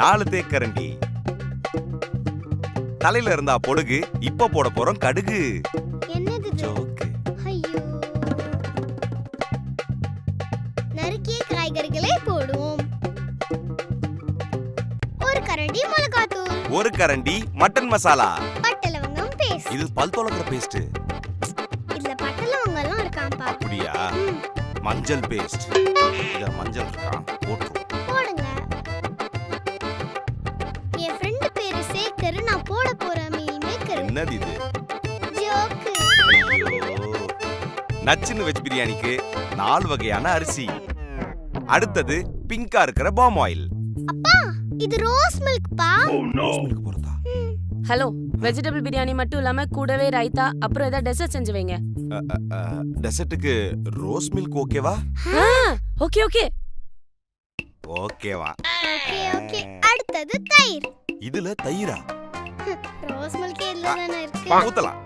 நாலு தேக்கரண்டி தலையில இருந்தா பொடுகு இப்ப போட போறோம் கடுகு. என்னது? ஜோக்கு. ஐயோ. நறுக்கிய காய்கறிகளை போடுவோம். ஒரு கரண்டி மிளகாத்தூள். ஒரு கரண்டி மட்டன் மசாலா. பட்டை லவங்கம் பேஸ்ட். இது பல் துலக்கிற பேஸ்ட். இதுல பட்டை லவங்கம்லாம் இருக்காம்பா அப்படியா மஞ்சள் பேஸ்ட். இத மஞ்சள் இருக்கான் போட்டுக்கோ என்னது இது? நச்சுன்னு வெஜ் பிரியாணிக்கு நாலு வகையான அரிசி. அடுத்தது பிங்கா இருக்கிற பாம் ஆயில். அப்பா இது ரோஸ் மில்க் பா. ஹலோ வெஜிடபிள் பிரியாணி மட்டும் இல்லாம கூடவே ரைத்தா அப்புறம் ஏதாவது டெசர்ட் செஞ்சு வைங்க. டெசர்ட்டுக்கு ரோஸ் மில்க் ஓகேவா? Okay okay. ஓகேவா. Okay okay. அடுத்தது தயிர். இதுல தயிரா? ரோஸ் மில்க் இதுல தானே இருக்கு ஊத்தலாம்.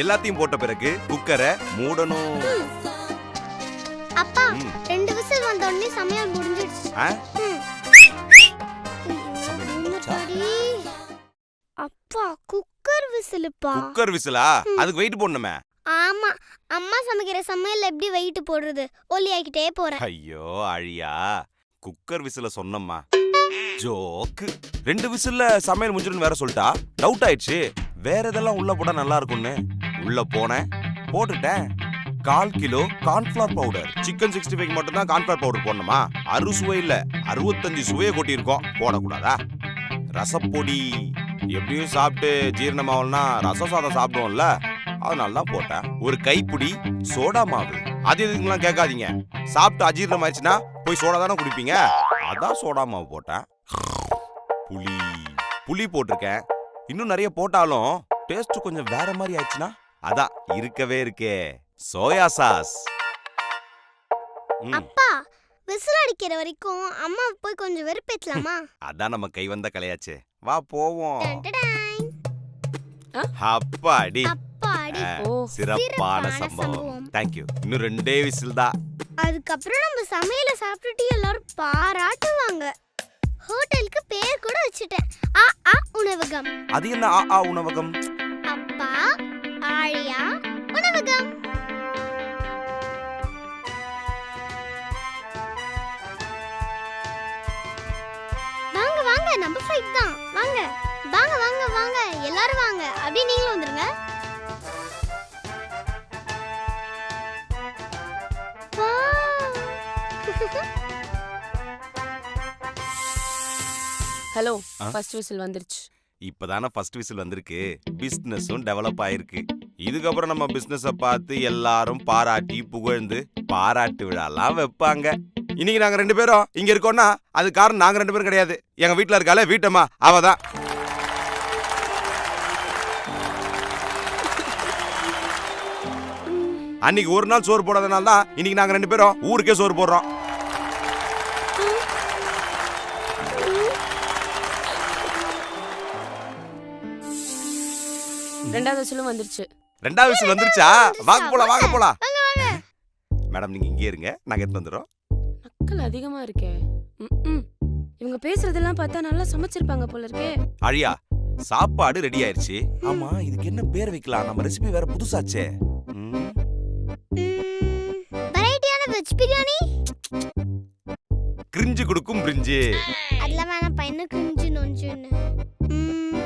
எல்லாத்தையும் போட்ட பிறகு குக்கரை மூடணும் அப்பா. ரெண்டு விசில் வந்த உடனே சமையல் முடிஞ்சிடுச்சு அப்பா குக்கர் விசிலுப்பா. குக்கர் விசிலா? அதுக்கு வெயிட் போடணுமே? ஆமா. அம்மா சமைக்கிற சமையல் எப்படி வெயிட் போடுறது? ஒல்லி ஆக்கிட்டே போறேன். ஐயோ அழியா. குக்கர் விசில சொன்னம்மா. ஜோக்கு. ரெண்டு விசில்ல சமையல் முடிஞ்சிடும் வேற சொல்லிட்டா? டவுட் ஆயிடுச்சு. வேற இதெல்லாம் உள்ள போட்டா நல்லா இருக்கும்னு? உள்ள போனேன். போட்டுட்டேன். கால் kilo cornflour powder chicken sixty five மட்டும் தான் கார்ன்ஃபிளவர் பவுடர் போடணுமா? அறு சுவை இல்ல. அறுபத்தஞ்சு சுவையை கொட்டியிருக்கோம். போடக்கூடாதா? ரசப்பொடி. எப்படியும் சாப்பிட்டு ஜீரணமாகலனா ரசம் சாதம் சாப்பிடுவோம்ல. அதனால தான் போட்டேன். ஒரு கைப்பிடி சோடா மாவு. அது எதுக்குலாம் கேட்காதீங்க. சாப்பிட்டு அஜீரணம் ஆயிடுச்சுன்னா போய் சோடா தானே குடிப்பீங்க? அதான் சோடா மாவு போட்டேன். புளி. புளி போட்டிருக்கேன். இன்னும் நிறைய போட்டாலும் டேஸ்ட் கொஞ்சம் வேற மாதிரி ஆயிடுச்சுன்னா? அதான் இருக்கவே இருக்கே. Soya sauce. ம், அப்பா விசில் அடிக்கிற வரைக்கும் அம்மா போய் கொஞ்சம் வெறுப்பேத்தலாமா? அதான் நம்ம கை வந்த கலையாச்சே. வா போவோம். அப்பாடி. அப்பாடி. ஓ சிறப்பான சம்பவம். தேங்க்யூ இன்னும் ரெண்டே விசில் தான் அதுக்கப்புறம் நம்ம சமையல சாப்பிட்டுட்டு எல்லாரும் பாராட்டுவாங்க. ஹோட்டலுக்கு பேர் கூட வச்சுட்டேன். ஆ ஆ உணவகம். அது என்ன ஆ ஆ உணவகம்? அப்பா ஆழியா உணவகம். நம்ம ஃப்ளைட் தான். வாங்க. வாங்க வாங்க வாங்க. எல்லாரும் வாங்க. அப்படியே நீங்களும் வந்துருங்க. ஹலோ? ஃபர்ஸ்ட் விசில் வந்துருச்சு. இப்பதானே ஃபர்ஸ்ட் விசில் வந்திருக்கு. பிசினஸும் டெவலப் ஆயிருக்கு. இதுக்கப்புறம் நம்ம பிசினஸ பார்த்து எல்லாரும் பாராட்டி புகழ்ந்து பாராட்டு விழாலாம் வைப்பாங்க. இன்னைக்கு நாங்க ரெண்டு பேரும் இங்க இருக்கோம்னா அது காரணம் நாங்க ரெண்டு பேரும் கிடையாது. எங்க வீட்ல இருக்காளே வீட்டம்மா அவ தான் அன்னைக்கு ஒரு நாள் சோறு போடாதனால தான் இன்னைக்கு நாங்க ரெண்டு பேரும் ஊருக்கே சோறு போடுறோம். ரெண்டாவது விசிலும் வந்துருச்சு. ரெண்டாவது விசில் வந்துருச்சா? வாங்க போலாம் வாங்க போலாம். மேடம் நீங்க இங்கே இருங்க. நாங்க எடுத்து வந்துடுறோம். மக்கள் அதிகமா இருக்கே. ம்ம். இவங்க பேசுறதெல்லாம் பார்த்தா நல்லா சமைச்சிருப்பாங்க போல இருக்கே அழியா சாப்பாடு ரெடி ஆயிருச்சு. ஆமா இதுக்கு என்ன பேர் வைக்கலாம்? நம்ம ரெசிபி வேற புதுசாச்சே. ம், வெரைட்டியான வெஜ் பிரியாணி கிரிஞ்சு கொடுக்கும் பிரிஞ்சு. அதெல்லாம் வேணாம் பையனு கிழிஞ்சு நொஞ்சுன்னு. ம்,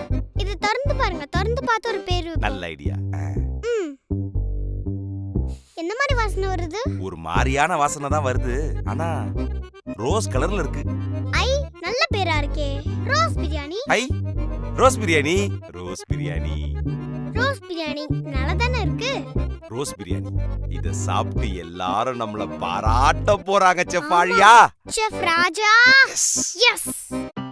இது திறந்து பாருங்க திறந்து பார்த்து ஒரு பேர். நல்ல ஐடியா வருது? ஒரு மாதிரியான வாசனை தான் வருது. ஆனா ரோஸ் கலர்ல இருக்கு. ஐ நல்ல பேரா இருக்கே. ரோஸ் பிரியாணி. ஐ rose biryani. Rose biryani. Rose biryani நல்லா தானே இருக்கு? ரோஸ் பிரியாணி. இத சாப்பிட்டு எல்லாரும் நம்மள பாராட்ட போறாங்க செஃப் ஆழியா. செஃப் ராஜா. எஸ்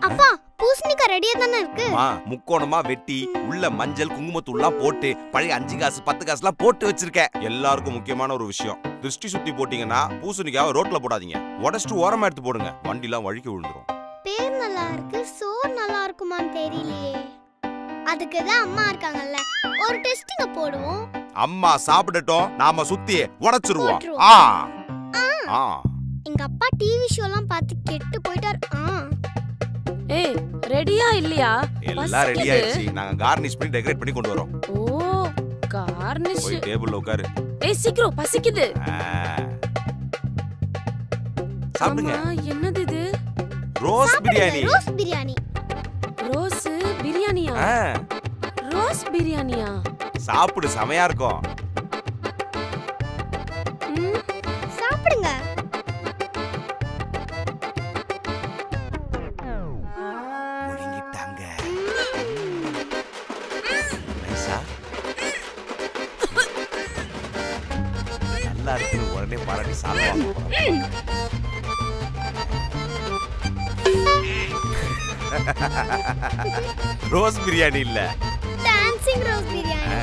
அப்பா பூசணிக்காய் ரெடியா தானே இருக்கு? முக்கோணமா வெட்டி உள்ள மஞ்சள் குங்குமத்தூள்லாம் போட்டு பழைய அஞ்சு காசு பத்து காசுலாம் போட்டு வச்சிருக்கேன். எல்லாருக்கும் முக்கியமான ஒரு விஷயம். திருஷ்டி சுத்தி போட்டீங்கன்னா பூசணிக்காவை ரோட்ல போடாதீங்க. உடச்சிட்டு ஓரமா எடுத்து போடுங்க. வண்டிலாம் வழுக்கி விழுந்துரும். பேர் நல்லா இருக்கு சோர் நல்லா இருக்குமான்னு தெரியலையே. அதுக்கு தான் அம்மா இருக்காங்கல்ல ஒரு டெஸ்டிங்க போடுவோம். அம்மா சாப்பிடட்டும் நாம சுத்தி உடைச்சிருவோம். ஆ. ஆ. எங்க அப்பா டிவி ஷோலாம் பார்த்து கெட்டு போயிட்டார். ஆ. ஏய் ரெடியா இல்லையா? எல்லாம் ரெடி. ஆயிடுச்சு. நாங்க கார்னிஷ் பண்ணி டெக்கரேட் பண்ணி கொண்டு வரோம். ஓ கார்னிஷ். போய் டேபிள்ல உட்காரு. ஏய் சீக்கிரம் பசிக்குது. சாப்பிடுங்க. என்னது இது? Rose biryani. Rose biryani. Rose பிரியாணியா? ரோஸ் பிரியாணியா? சாப்பிடு செமையா இருக்கும். உடனே பாராட்டி சாப்பிடுவாங்க. ரோஸ் பிரியாணி இல்ல. Dancing rose biryani